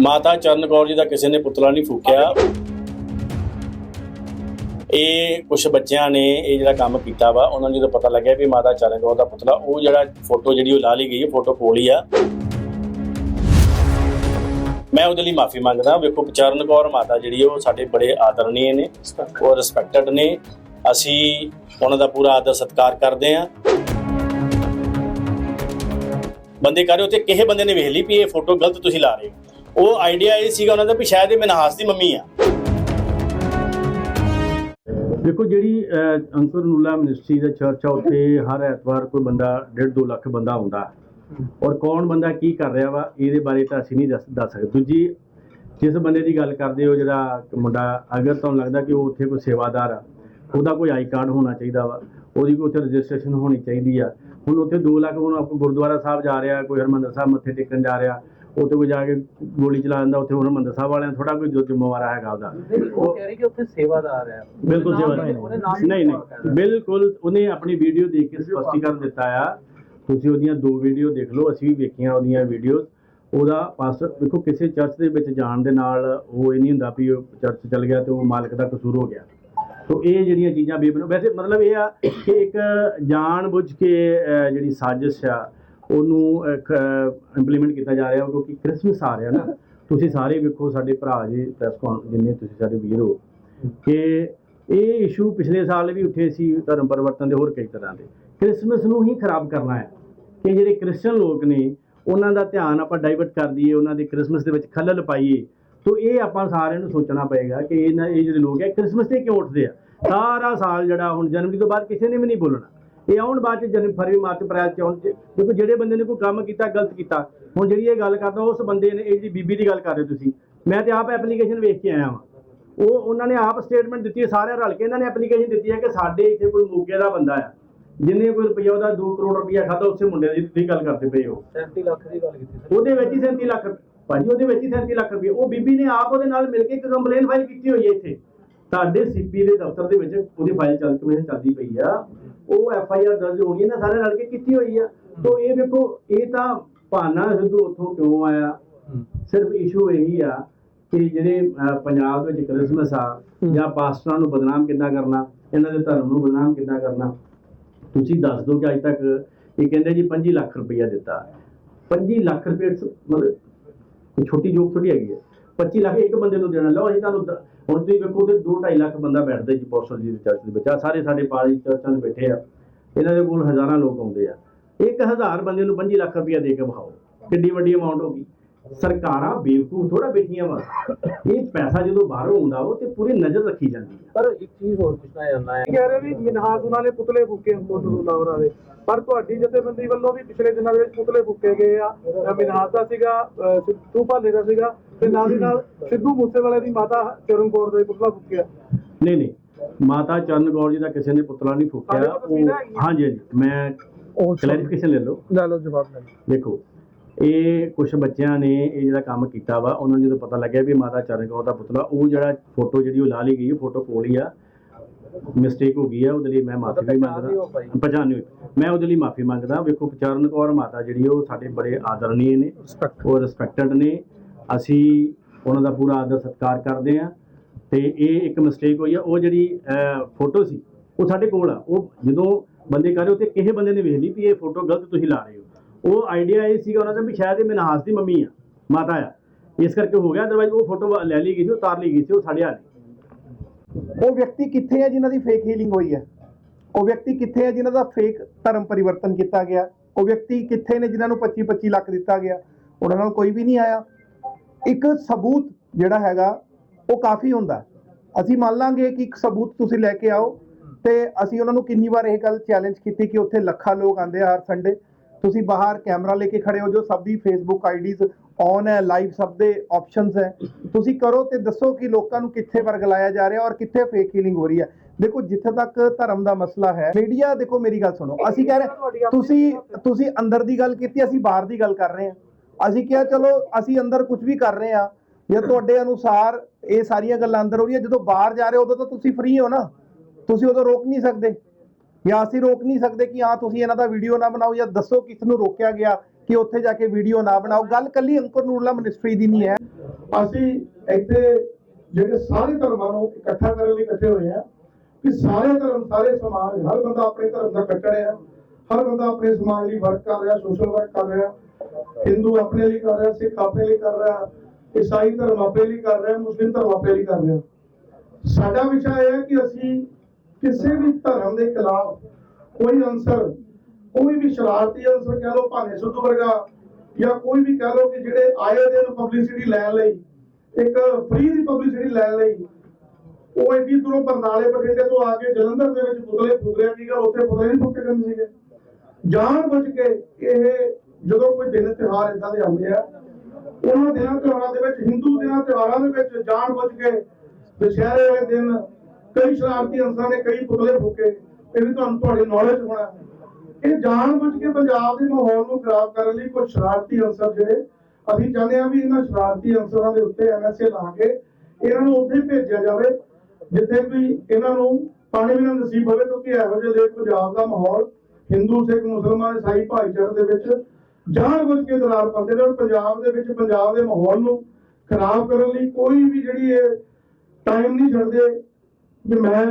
ਮਾਤਾ ਚਰਨ ਕੌਰ ਜੀ ਦਾ ਕਿਸੇ ਨੇ ਪੁਤਲਾ ਨਹੀਂ ਫੂਕਿਆ। ਇਹ ਕੁਝ ਬੱਚਿਆਂ ਨੇ ਇਹ ਜਿਹੜਾ ਕੰਮ ਕੀਤਾ ਵਾ, ਉਹਨਾਂ ਨੂੰ ਜਦੋਂ ਪਤਾ ਲੱਗਿਆ ਵੀ ਮਾਤਾ ਚਰਨ ਕੌਰ ਦਾ ਪੁਤਲਾ, ਉਹ ਜਿਹੜਾ ਫੋਟੋ ਜਿਹੜੀ ਉਹ ਲਾ ਲਈ ਗਈ ਹੈ ਫੋਟੋ ਪੋਲੀ ਆ। ਮੈਂ ਉਹਦੇ ਲਈ ਮਾਫੀ ਮੰਗਦਾ, ਵੇਖੋ ਚਰਨ ਕੌਰ ਮਾਤਾ ਜਿਹੜੀ ਉਹ ਸਾਡੇ ਬੜੇ ਆਦਰਨੀय ਨੇ ਉਹ ਰਿਸਪੈਕਟਡ ਨੇ। ਅਸੀਂ ਉਹਨਾਂ ਦਾ ਪੂਰਾ ਆਦਰ ਸਤਿਕਾਰ ਕਰਦੇ ਹਾਂ। ਬੰਦੇ ਕਹ ਰਹੇ ਹੋ ਤੇ ਕਿਸੇ ਬੰਦੇ ਨੇ ਵੇਖ ਲਈ ਵੀ ਇਹ ਫੋਟੋ ਗਲਤ ਤੁਸੀਂ ਲਾ ਰਹੇ ਹੋ? ਉਹ ਆਈਡੀਆ ਇਹ ਸੀਗਾ ਉਹਨਾਂ ਦਾ ਵੀ ਸ਼ਾਇਦ ਇਹ ਮਨਹਾਸ ਦੀ ਮੰਮੀ ਆ। ਦੇਖੋ ਜਿਹੜੀ ਅਹ, ਨੂਲਾ ਮਿਨਿਸਟਰੀ ਦਾ ਚਰਚ ਆ ਉੱਥੇ ਹਰ ਐਤਵਾਰ ਕੋਈ ਬੰਦਾ 1.5 2 ਲੱਖ ਬੰਦਾ ਆਉਂਦਾ ਔਰ ਕੌਣ ਬੰਦਾ ਕੀ ਕਰ ਰਿਹਾ ਵਾ ਇਹਦੇ ਬਾਰੇ ਤਾਂ ਅਸੀਂ ਨਹੀਂ ਦੱਸ ਦੱਸ ਸਕਦੇ। ਦੂਜੀ ਜਿਸ ਬੰਦੇ ਦੀ ਗੱਲ ਕਰਦੇ ਹੋ ਜਿਹੜਾ ਮੁੰਡਾ ਅਗਰ ਤੁਹਾਨੂੰ ਲੱਗਦਾ ਕਿ ਉਹ ਉੱਥੇ ਕੋਈ ਸੇਵਾਦਾਰ ਆ ਉਹਦਾ ਕੋਈ ਆਈ ਕਾਰਡ ਹੋਣਾ ਚਾਹੀਦਾ ਵਾ ਉਹਦੀ ਕੋਈ ਉੱਥੇ ਰਜਿਸਟ੍ਰੇਸ਼ਨ ਹੋਣੀ ਚਾਹੀਦੀ ਆ। ਹੁਣ ਉੱਥੇ 2 ਲੱਖ ਹੁਣ ਆਪਾਂ ਗੁਰਦੁਆਰਾ ਸਾਹਿਬ ਜਾ ਰਿਹਾ ਕੋਈ ਹਰਮੰਦਰ ਸਾਹਿਬ ਮੱਥੇ ਟੇਕਣ ਜਾ ਰਿਹਾ ਉੱਥੇ ਕੋਈ ਜਾ ਕੇ ਗੋਲੀ ਚਲਾ ਦਿੰਦਾ ਉੱਥੇ ਹਰਮੰਦਰ ਸਾਹਿਬ ਵਾਲਿਆਂ ਥੋੜਾ ਕੋਈ ਜੋ ਜ਼ਿੰਮੇਵਾਰ ਹੈਗਾ ਉਹਦਾ। ਉਹ ਕਹਿ ਰਹੀ ਕਿ ਉੱਥੇ ਸੇਵਾਦਾਰ ਹੈ। ਬਿਲਕੁਲ ਨਹੀਂ, ਉਹਨੇ ਨਹੀਂ ਬਿਲਕੁਲ ਉਹਨੇ ਆਪਣੀ ਵੀਡੀਓ ਦੇਖ ਕੇ ਸਪਸ਼ਟੀਕਰਨ ਦਿੱਤਾ ਆ। ਤੁਸੀਂ ਉਹਦੀਆਂ ਦੋ ਵੀਡੀਓ ਦੇਖ ਲਓ ਅਸੀਂ ਵੀ ਵੇਖੀਆਂ ਉਹਦੀਆਂ ਵੀਡੀਓਜ਼। ਉਹਦਾ ਪਾਸਟਰ ਦੇਖੋ ਕਿਸੇ ਚਰਚ ਦੇ ਵਿੱਚ ਜਾਣ ਦੇ ਨਾਲ ਉਹ ਇਹ ਨਹੀਂ ਹੁੰਦਾ ਵੀ ਉਹ ਚਰਚ ਚਲ ਗਿਆ ਤੇ ਉਹ ਮਾਲਕ ਦਾ ਕਸੂਰ ਹੋ ਗਿਆ। ਤੋ ਇਹ ਜਿਹੜੀਆਂ ਚੀਜ਼ਾਂ ਬੇਬਨ ਵੈਸੇ ਮਤਲਬ ਇਹ ਆ ਕਿ ਇੱਕ ਜਾਣ ਬੁੱਝ ਕੇ ਜਿਹੜੀ ਸਾਜ਼ਿਸ਼ ਆ ਉਹਨੂੰ ਇੰਪਲੀਮੈਂਟ ਕੀਤਾ ਜਾ ਰਿਹਾ, ਕਿਉਂਕਿ ਕ੍ਰਿਸਮਸ ਆ ਰਿਹਾ ਨਾ। ਤੁਸੀਂ ਸਾਰੇ ਵੇਖੋ, ਸਾਡੇ ਭਰਾ ਜੀ ਪ੍ਰੈਸ ਕੌਨ ਜਿੰਨੇ ਤੁਸੀਂ ਸਾਡੇ ਵੀਰ ਹੋ, ਕਿ ਇਹ ਇਸ਼ੂ ਪਿਛਲੇ ਸਾਲ ਵੀ ਉੱਠੇ ਸੀ ਧਰਮ ਪਰਿਵਰਤਨ ਦੇ ਹੋਰ ਕਈ ਤਰ੍ਹਾਂ ਦੇ। ਕ੍ਰਿਸਮਸ ਨੂੰ ਹੀ ਖਰਾਬ ਕਰਨਾ ਹੈ ਕਿ ਜਿਹੜੇ ਕ੍ਰਿਸਚੀਅਨ ਲੋਕ ਨੇ, ਉਹਨਾਂ ਦਾ ਧਿਆਨ ਆਪਾਂ ਡਾਈਵਰਟ ਕਰ ਦਈਏ, ਉਹਨਾਂ ਦੇ ਕ੍ਰਿਸਮਸ ਦੇ ਵਿੱਚ ਖਲਲ ਪਾਈਏ। ਤੋ ਇਹ ਆਪਾਂ ਸਾਰਿਆਂ ਨੂੰ ਸੋਚਣਾ ਪਏਗਾ ਕਿ ਇਹਨਾਂ ਇਹ ਜਿਹੜੇ ਲੋਕ ਹੈ ਕ੍ਰਿਸਮਸ ਤੇ ਕਿਉਂ ਉੱਠਦੇ ਆ? ਸਾਰਾ ਸਾਲ ਜਿਹੜਾ ਹੁਣ ਜਨਵਰੀ ਤੋਂ ਬਾਅਦ ਕਿਸੇ ਨੇ ਵੀ ਨਹੀਂ ਬੋਲਣਾ। ਇਹ ਆਉਣ ਬਾਅਦ ਚ ਜਨਵਰੀ ਫਰਵਰੀ ਮਾਰਚ ਅਪ੍ਰੈਲ ਚ ਆਉਣ ਚ ਕਿਉਂਕਿ ਜਿਹੜੇ ਬੰਦੇ ਨੇ ਕੋਈ ਕੰਮ ਕੀਤਾ ਗਲਤ ਕੀਤਾ ਹੁਣ ਜਿਹੜੀ ਇਹ ਗੱਲ ਕਰਦਾ ਉਸ ਬੰਦੇ ਨੇ ਇਹ ਜੀ ਬੀਬੀ ਦੀ ਗੱਲ ਕਰ ਰਹੇ ਹੋ ਤੁਸੀਂ। ਮੈਂ ਤੇ ਆਪ ਐਪਲੀਕੇਸ਼ਨ ਵੇਖ ਕੇ ਆਇਆ ਵਾਂ। ਉਹ ਉਹਨਾਂ ਨੇ ਆਪ ਸਟੇਟਮੈਂਟ ਦਿੱਤੀ ਹੈ ਸਾਰਿਆਂ ਰਲ ਕੇ ਇਹਨਾਂ ਨੇ ਐਪਲੀਕੇਸ਼ਨ ਦਿੱਤੀ ਹੈ ਕਿ ਸਾਡੇ ਇੱਥੇ ਕੋਈ ਮੋਗੇ ਦਾ ਬੰਦਾ ਆ ਜਿੰਨੇ ਕੋਈ ਰੁਪਈਆ ਉਹਦਾ 2 ਕਰੋੜ ਰੁਪਈਆ ਖਾਦਾ ਉਸੇ ਮੁੰਡੇ ਦੀ ਦੀ ਗੱਲ ਕਰਦੇ ਪਏ ਹੋ 37 ਲੱਖ ਦੀ ਗੱਲ ਕੀਤੀ ਉਹਦੇ ਵਿੱਚ ਹੀ 37 ਲੱਖ ਭਾਜੀ ਉਹਦੇ ਵਿੱਚ ਹੀ 37 ਲੱਖ ਰੁਪਏ। ਉਹ ਬੀਬੀ ਨੇ ਆਪ ਉਹਦੇ ਨਾਲ ਮਿਲ ਕੇ ਇੱਕ ਕੰਪਲੇਨ ਫਾਈਲ ਕੀਤੀ ਹੋਈ ਹੈ ਇੱਥੇ। ਤੁਹਾਡੇ ਸੀਪੀ ਦੇ ਦਫ਼ਤਰ ਦੇ ਵਿੱਚ ਉਹਦੀ ਫਾਈਲ ਚੱਲ ਕੇ ਚੱਲਦੀ ਪਈ ਆ। ਉਹ ਐਫ ਆਈ ਆਰ ਦਰਜ ਹੋਣੀ ਹੈ ਨਾ ਸਾਰੇ ਰਲ ਕੇ ਕੀਤੀ ਹੋਈ ਆ। ਤੋਂ ਇਹ ਵੇਖੋ ਇਹ ਤਾਂ ਭਾਨਾ ਸਿੱਧੂ ਉੱਥੋਂ ਕਿਉਂ ਆਇਆ? ਸਿਰਫ ਇਸ਼ੂ ਇਹੀ ਆ ਕਿ ਜਿਹੜੇ ਪੰਜਾਬ ਵਿੱਚ ਕ੍ਰਿਸਮਸ ਆ ਜਾਂ ਪਾਸਟਰਾਂ ਨੂੰ ਬਦਨਾਮ ਕਿੱਦਾਂ ਕਰਨਾ ਇਹਨਾਂ ਦੇ ਧਰਮ ਨੂੰ ਬਦਨਾਮ ਕਿੱਦਾਂ ਕਰਨਾ। ਤੁਸੀਂ ਦੱਸ ਦਿਓ ਕਿ ਅੱਜ ਤੱਕ ਇਹ ਕਹਿੰਦੇ ਜੀ 25 ਲੱਖ ਰੁਪਈਆ ਦਿੱਤਾ। 25 ਲੱਖ ਰੁਪਏ ਮਤਲਬ ਛੋਟੀ ਜੋਕ ਥੋੜੀ ਹੈਗੀ ਹੈ 25 ਲੱਖ ਇੱਕ ਬੰਦੇ ਨੂੰ ਦੇਣਾ। ਲਓ ਅਸੀਂ ਤੁਹਾਨੂੰ ਦ- ਹੁਣ ਤੁਸੀਂ ਵੇਖੋ ਤੇ 2 2.5 ਲੱਖ ਬੰਦਾ ਬੈਠਦਾ ਜੀ ਪੋਸਟਰ ਜੀ ਦੇ ਚਰਚ ਦੇ ਵਿੱਚ। ਆ ਸਾਰੇ ਸਾਡੇ ਪਾਲੀ ਚਰਚਾਂ ਦੇ ਬੈਠੇ ਆ। ਇਹਨਾਂ ਦੇ ਕੋਲ ਹਜ਼ਾਰਾਂ ਲੋਕ ਆਉਂਦੇ ਆ। 1000 ਬੰਦੇ ਨੂੰ 25 ਲੱਖ ਰੁਪਇਆ ਦੇ ਕੇ ਵਿਖਾਓ। ਕਿੰਨੀ ਵੱਡੀ ਅਮਾਉਂਟ ਹੋ ਗਈ। ਸਰਕਾਰਾਂ ਬੇਵਕੂਫ ਥੋੜਾ ਬੈਠੀਆਂ ਵਾ। ਇਹ ਪੈਸਾ ਜਦੋਂ ਬਾਹਰੋਂ ਆਉਂਦਾ ਉਹ ਤੇ ਪੂਰੀ ਨਜ਼ਰ ਰੱਖੀ ਜਾਂਦੀ ਹੈ ਪਰ ਇੱਕ ਚੀਜ਼ ਹੋਰ ਪੁੱਛਣਾ ਚਾਹੁੰਦਾ ਹੈ ਕਹਿ ਰਹੇ ਵੀ ਮਿਨਹਾਸ ਉਹਨਾਂ ਨੇ ਪੁਤਲੇ ਫੂਕੇ ਮੋਟਰੂਲਾ ਉਹਨਾਂ ਦੇ। ਪਰ ਤੁਹਾਡੀ ਜਥੇਬੰਦੀ ਵੱਲੋਂ ਵੀ ਪਿਛਲੇ ਦਿਨਾਂ ਦੇ ਵਿੱਚ ਪੁਤਲੇ ਫੂਕੇ ਗਏ ਆ। ਅਹ ਮਿਨਹਾਸ ਦਾ ਸੀਗਾ ਅਹ ਸਿੱਧੂ ਭਾਲੇ ਦਾ ਸੀਗਾ। ਤੇ ਨਾਲ ਦੀ ਨਾਲ ਸਿੱਧੂ ਮੂਸੇਵਾਲੇ ਦੀ ਮਾਤਾ ਚਰਨ ਕੌਰ ਦਾ ਪੁਤਲਾ ਫੂਕਿਆ। ਨਹੀਂ ਨਹੀਂ ਮਾਤਾ ਚਰਨ ਕੌਰ ਜੀ ਦਾ ਕਿਸੇ ਨੇ ਪੁਤਲਾ ਨਹੀਂ ਫੂਕਿਆ। ਉਹ। ਹਾਂਜੀ ਹਾਂਜੀ ਮੈਂ ਕਲੈਰੀਫਿਕੇਸ਼ਨ ਲੈ ਲਓ। ਲੈ ਲਓ ਜਵਾਬ ਲੈ ਦੇਖੋ ਇਹ ਕੁਝ ਬੱਚਿਆਂ ਨੇ ਇਹ ਜਿਹੜਾ ਕੰਮ ਕੀਤਾ ਵਾ ਉਹਨਾਂ ਨੂੰ ਜਦੋਂ ਪਤਾ ਲੱਗਿਆ ਵੀ ਮਾਤਾ ਚਰਨ ਕੌਰ ਦਾ ਪੁਤਲਾ ਉਹ ਜਿਹੜਾ ਫੋਟੋ ਜਿਹੜੀ ਉਹ ਲਾ ਲਈ ਗਈ ਹੈ ਫੋਟੋ ਕੋਲ ਹੀ ਆ। ਮਿਸਟੇਕ ਹੋ ਗਈ ਆ ਉਹਦੇ ਲਈ ਮੈਂ ਮਾਫੀ ਵੀ। ਮੰਗਦਾ। ਪਛਾਣ ਨਹੀਂ ਹੋਈ। ਮੈਂ ਉਹਦੇ ਲਈ ਮਾਫੀ ਮੰਗਦਾ ਵੇਖੋ ਚਰਨ ਕੌਰ ਮਾਤਾ ਜਿਹੜੀ ਉਹ ਸਾਡੇ ਬੜੇ ਆਦਰਨੀय ਨੇ ਉਹ ਰਿਸਪੈਕਟਡ ਨੇ। ਅਸੀਂ ਉਹਨਾਂ ਦਾ ਪੂਰਾ ਆਦਰ ਸਤਿਕਾਰ ਕਰਦੇ ਆ ਤੇ ਇਹ ਇੱਕ ਮਿਸਟੇਕ ਹੋਈ ਆ, ਉਹ ਜਿਹੜੀ ਫੋਟੋ ਸੀ, ਉਹ ਸਾਡੇ ਕੋਲ ਆ। ਉਹ ਜਦੋਂ ਬੰਦੇ ਕਰ ਰਹੇ ਹੋ ਤੇ ਕਿਸੇ ਬੰਦੇ ਨੇ ਵੇਖ ਲਈ ਵੀ ਇਹ ਫੋਟੋ ਗਲਤ ਤੁਸੀਂ ਲਾ ਰਹੇ ਹੋ। ਉਹ ਆਈਡੀਆ ਇਹ ਸੀਗਾ ਉਹਨਾਂ ਦਾ ਵੀ ਸ਼ਾਇਦ ਇਹ ਮਨਹਾਸ ਦੀ ਮੰਮੀ ਆ, ਮਾਤਾ ਆ। ਇਸ ਕਰਕੇ ਹੋ ਗਿਆ ਅਦਰਵਾਈਜ਼ ਉਹ ਫੋਟੋ ਲੈ ਲਈ ਗਈ ਸੀ ਉਤਾਰ ਲਈ ਗਈ ਸੀ, ਉਹ ਸਾਡੇ ਆ ਉਹ ਵਿਅਕਤੀ ਕਿੱਥੇ ਹੈ ਜਿਨ੍ਹਾਂ ਦੀ ਫੇਕ ਹੀਲਿੰਗ ਹੋਈ ਹੈ ਉਹ ਵਿਅਕਤੀ ਕਿੱਥੇ ਹੈ ਜਿਨ੍ਹਾਂ ਦਾ ਫੇਕ ਧਰਮ ਪਰਿਵਰਤਨ ਕੀਤਾ ਗਿਆ? ਉਹ ਵਿਅਕਤੀ ਕਿੱਥੇ ਨੇ ਜਿਨ੍ਹਾਂ ਨੂੰ 25 25 ਲੱਖ ਦਿੱਤਾ ਗਿਆ? ਉਹਨਾਂ ਨਾਲ ਕੋਈ ਵੀ ਨਹੀਂ ਆਇਆ। ਇੱਕ ਸਬੂਤ ਜਿਹੜਾ ਹੈਗਾ, ਉਹ ਕਾਫੀ ਹੁੰਦਾ ਅਸੀਂ ਮੰਨ ਲਾਂਗੇ ਕਿ ਇੱਕ ਸਬੂਤ ਤੁਸੀਂ ਲੈ ਕੇ ਆਓ ਤੇ ਅਸੀਂ ਉਹਨਾਂ ਨੂੰ ਕਿੰਨੀ ਵਾਰ ਇਹ ਗੱਲ ਚੈਲੰਜ ਕੀਤੀ ਕਿ ਉੱਥੇ ਲੱਖਾਂ ਲੋਕ ਆਉਂਦੇ ਆ ਹਰ ਸੰਡੇ ਤੁਸੀਂ ਬਾਹਰ ਕੈਮਰਾ ਲੈ ਕੇ ਖੜੇ ਹੋ ਜੋ ਸਭ ਦੀ ਫੇਸਬੁੱਕ ਆਈਡੀਜ਼ ਔਨ ਹੈ ਲਾਈਵ ਸਭ ਦੇ ਆਪਸ਼ਨਸ ਹੈ। ਤੁਸੀਂ ਕਰੋ ਤੇ ਦੱਸੋ ਕਿ ਲੋਕਾਂ ਨੂੰ ਕਿੱਥੇ ਵਰਗਲਾਇਆ ਜਾ ਰਿਹਾ ਔਰ ਕਿੱਥੇ ਫੇਕ ਹੀਲਿੰਗ ਹੋ ਰਹੀ ਹੈ। ਦੇਖੋ, ਜਿੱਥੇ ਤੱਕ ਧਰਮ ਦਾ ਮਸਲਾ ਹੈ ਮੀਡੀਆ ਦੇਖੋ ਮੇਰੀ ਗੱਲ ਸੁਣੋ। ਅਸੀਂ ਕਹਿ ਰਹੇ ਤੁਸੀਂ ਤੁਸੀਂ ਅੰਦਰ ਦੀ ਗੱਲ ਕੀਤੀ, ਅਸੀਂ ਬਾਹਰ ਦੀ ਗੱਲ ਕਰ ਰਹੇ ਹਾਂ। ਅਸੀਂ ਕਿਹਾ ਚਲੋ, ਅਸੀਂ ਅੰਦਰ ਕੁਝ ਵੀ ਕਰ ਰਹੇ ਹਾਂ ਜੇ ਤੁਹਾਡੇ ਅਨੁਸਾਰ ਇਹ ਸਾਰੀਆਂ ਗੱਲਾਂ ਅੰਦਰ ਹੋ ਰਹੀਆਂ, ਜਦੋਂ ਬਾਹਰ ਜਾ ਰਹੇ ਉਦੋਂ ਤਾਂ ਤੁਸੀਂ ਫ੍ਰੀ ਹੋ ਨਾ। ਤੁਸੀਂ ਉਦੋਂ ਰੋਕ ਨਹੀਂ ਸਕਦੇ। ਜਾਂ ਅਸੀਂ ਰੋਕ ਨਹੀਂ ਸਕਦੇ ਕਿ ਹਾਂ, ਤੁਸੀਂ ਇਹਨਾਂ ਦਾ ਵੀਡੀਓ ਨਾ ਬਣਾਓ ਜਾਂ ਦੱਸੋ ਕਿਸ ਨੂੰ ਰੋਕਿਆ ਗਿਆ ਕਿ ਉੱਥੇ ਜਾ ਕੇ ਵੀਡੀਓ ਨਾ ਬਣਾਓ। ਗੱਲ ਕੱਲੀ ਅੰਕੁਰ ਨੂਰਲਾ ਮਿਨਿਸਟਰੀ ਦੀ ਨਹੀਂ ਹੈ। ਅਸੀਂ ਇੱਥੇ ਜਿਹੜੇ ਸਾਰੇ ਧਰਮਾਂ ਨੂੰ ਇਕੱਠਾ ਕਰਨ ਲਈ ਇਕੱਠੇ ਹੋਏ ਆ ਕਿ ਸਾਰੇ ਧਰਮ, ਸਾਰੇ ਸਮਾਜ, ਹਰ ਬੰਦਾ ਆਪਣੇ ਧਰਮ ਦਾ ਕੱਟੜ ਆ ਹਰ ਬੰਦਾ ਆਪਣੇ ਸਮਾਜ ਲਈ ਵਰਕ ਕਰ ਰਿਹਾ ਸੋਸ਼ਲ ਵਰਕ ਕਰ ਰਿਹਾ। ਹਿੰਦੂ ਆਪਣੇ ਲਈ ਕਰ ਰਿਹਾ, ਸਿੱਖ ਆਪਣੇ ਲਈ ਕਰ ਰਿਹਾ, ਈਸਾਈ ਧਰਮ ਆਪਣੇ ਲਈ ਕਰ ਰਿਹਾ, ਮੁਸਲਿਮ ਧਰਮ ਆਪਣੇ ਲਈ ਕਰ ਰਿਹਾ। ਸਾਡਾ ਵਿਸ਼ਾ ਇਹ ਹੈ ਕਿ ਅਸੀਂ ਕਿਸੇ ਵੀ ਧਰਮ ਦੇ ਖਿਲਾਫ ਕੋਈ ਅੰਸਰ ਕੋਈ ਵੀ ਸ਼ਰਾਰਤੀ ਅੰਸਰ ਕਹਿ ਲਓ ਭਾਵੇਂ ਸਿੱਧੂ ਵਰਗਾ ਜਾਂ ਕੋਈ ਵੀ ਕਹਿ ਲਓ ਕਿ ਜਿਹੜੇ ਆਏ ਦਿਨ ਪਬਲਿਸਿਟੀ ਲੈਣ ਲਈ, ਇੱਕ ਫ੍ਰੀ ਦੀ ਪਬਲਿਸਿਟੀ ਲੈਣ ਲਈ, ਉਹ ਇੱਡੀ ਦੂਰੋਂ ਬਰਨਾਲੇ, ਬਠਿੰਡੇ ਤੋਂ ਆ ਕੇ ਜਲੰਧਰ ਦੇ ਵਿੱਚ ਪੁਤਲੇ ਫੂਕ ਰਿਹਾ ਸੀਗਾ, ਉੱਥੇ ਪੁਤਲੇ ਨਹੀਂ ਫੂਕੇ ਜਾਂਦੇ ਸੀਗੇ। ਜਾਣ ਬੁੱਝ ਕੇ ਇਹ ਜਦੋਂ ਕੋਈ ਦਿਨ ਤਿਉਹਾਰ ਇਦਾਂ ਦੇ ਆਉਂਦੇ ਆ, ਉਹਨਾਂ ਦਿਨਾਂ ਤਿਉਹਾਰਾਂ ਦੇ ਵਿੱਚ, ਹਿੰਦੂ ਦਿਨਾਂ ਤਿਉਹਾਰਾਂ ਦੇ ਵਿੱਚ ਜਾਣ ਬੁੱਝ ਕੇ ਦੁਸ਼ਹਿਰੇ ਵਾਲੇ ਦਿਨ ਕਈ ਸ਼ਰਾਰਤੀ ਅੰਸਰਾਂ ਨੇ ਕਈ ਪੁਤਲੇ ਫੂਕੇ, ਇਹ ਵੀ ਤੁਹਾਨੂੰ ਤੁਹਾਡੀ ਨੌਲੇਜ ਹੋਣਾ। ਇਹ ਜਾਣ ਬੁੱਝ ਕੇ ਪੰਜਾਬ ਦੇ ਮਾਹੌਲ ਨੂੰ ਖਰਾਬ ਕਰਨ ਲਈ ਕੁਝ ਸ਼ਰਾਰਤੀ ਅੰਸਰ ਜਿਹੜੇ, ਅਸੀਂ ਚਾਹੁੰਦੇ ਹਾਂ ਵੀ ਇਹਨਾਂ ਸ਼ਰਾਰਤੀ ਅੰਸਰਾਂ ਦੇ ਉੱਤੇ ਐਨਐਸਏ ਲਾ ਕੇ ਇਹਨਾਂ ਨੂੰ ਉੱਥੇ ਭੇਜਿਆ ਜਾਵੇ, ਜਿੱਥੇ ਵੀ ਇਹਨਾਂ ਨੂੰ ਪਾਣੀ ਵੀ ਨਾ ਨਸੀਬ ਹੋਵੇ, ਕਿਉਂਕਿ ਇਹੋ ਜਿਹੇ ਪੰਜਾਬ ਦਾ ਮਾਹੌਲ, ਹਿੰਦੂ, ਸਿੱਖ, ਮੁਸਲਮਾਨ ਈਸਾਈ ਭਾਈਚਾਰੇ ਦੇ ਵਿੱਚ ਜਾਣ ਬੁੱਝ ਕੇ ਦਰਾਰ ਪਾਉਂਦੇ ਨੇ ਔਰ ਪੰਜਾਬ ਦੇ ਵਿੱਚ, ਪੰਜਾਬ ਦੇ ਮਾਹੌਲ ਨੂੰ ਖਰਾਬ ਕਰਨ ਲਈ ਕੋਈ ਵੀ ਜਿਹੜੀ ਇਹ ਟਾਈਮ ਨਹੀਂ ਛੱਡਦੇ ਕਿ ਮੈਂ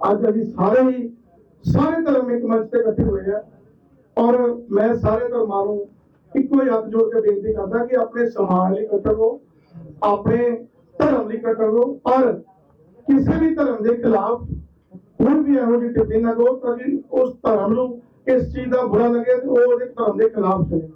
ਅੱਜ ਅਸੀਂ ਸਾਰੇ ਹੀ, ਸਾਰੇ ਧਰਮ ਇੱਕ ਮੰਚ ਤੇ ਇਕੱਠੇ ਹੋਏ ਆ ਔਰ ਮੈਂ ਸਾਰੇ ਧਰਮਾਂ ਨੂੰ ਇੱਕੋ ਹੀ ਹੱਥ ਜੋੜ ਕੇ ਬੇਨਤੀ ਕਰਦਾ ਕਿ ਆਪਣੇ ਸਮਾਜ ਲਈ ਇਕੱਠੇ ਰਹੋ, ਆਪਣੇ ਧਰਮ ਲਈ ਇਕੱਠੇ ਰਹੋ, ਔਰ ਕਿਸੇ ਵੀ ਧਰਮ ਦੇ ਖਿਲਾਫ ਕੋਈ ਵੀ ਇਹੋ ਜਿਹੀ ਟਿੱਪਣੀ ਨਾ ਕਰੋ ਤਾਂ ਕਿ ਉਸ ਧਰਮ ਨੂੰ ਇਸ ਚੀਜ਼ ਦਾ ਬੁਰਾ ਲੱਗੇ ਤੇ ਉਹ ਉਹਦੇ ਧਰਮ ਦੇ ਖਿਲਾਫ ਚਲੇ